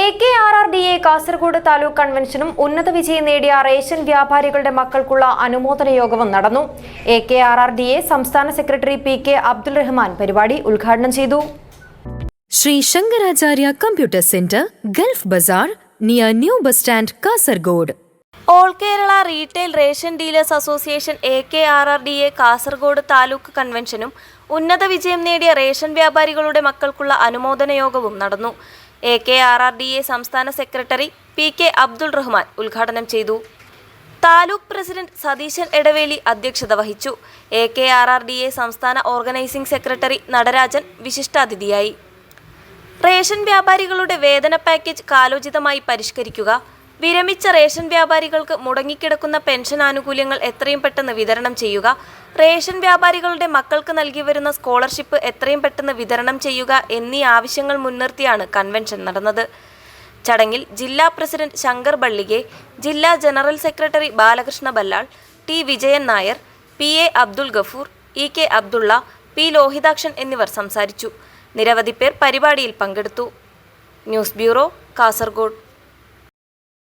A K R R D A Kasaragod taluk കൺവെൻഷനും ഉന്നത വിജയം നേടിയ റേഷൻ വ്യാപാരികളുടെ മക്കൾക്കുള്ള അനുമോദന യോഗവും നടന്നു. A K R R D A സംസ്ഥാന secretary P K Abdul Rahman പരിപാടി ഉദ്ഘാടനം ചെയ്തു. Shri Shankaracharya computer centre Gulf Bazaar near new bus stand Kasaragod. All Kerala retail ration dealers association A K R R D A Kasaragod taluk കൺവെൻഷനും ഉന്നത വിജയം നേടിയ ration വ്യാപാരികളുടെ മക്കൾക്കുള്ള അനുമോദന യോഗവും നടന്നു. A K R R D A സംസ്ഥാന secretary P K Abdul Rahman ഉദ്ഘാടനം ചെയ്തു. താലൂക്ക് പ്രസിഡന്റ് സതീശൻ എടവേലി അധ്യക്ഷത വഹിച്ചു. A K R R D A സംസ്ഥാന ഓർഗനൈസിംഗ് സെക്രട്ടറി നടരാജൻ വിശിഷ്ടാതിഥിയായി. റേഷൻ വ്യാപാരികളുടെ വേതന പാക്കേജ് കാലോചിതമായി പരിഷ്കരിക്കുക വിരമിച്ച റേഷൻ വ്യാപാരികൾക്ക് മുടങ്ങിക്കിടക്കുന്ന പെൻഷൻ ആനുകൂല്യങ്ങൾ എത്രയും പെട്ടെന്ന് വിതരണം ചെയ്യുക റേഷൻ വ്യാപാരികളുടെ മക്കൾക്ക് നൽകി വരുന്ന സ്കോളർഷിപ്പ് എത്രയും പെട്ടെന്ന് വിതരണം ചെയ്യുക എന്നീ ആവശ്യങ്ങൾ മുൻനിർത്തിയാണ് കൺവെൻഷൻ നടന്നത്. ചടങ്ങിൽ ജില്ലാ പ്രസിഡന്റ് ശങ്കർ ബള്ളികെ ജില്ലാ general secretary Balakrishna Ballal T Vijayan Nair P A Abdul Gafoor E K Abdulla P Lohithakshan എന്നിവർ സംസാരിച്ചു. നിരവധി പേർ പരിപാടിയിൽ പങ്കെടുത്തു. News bureau Kasaragod.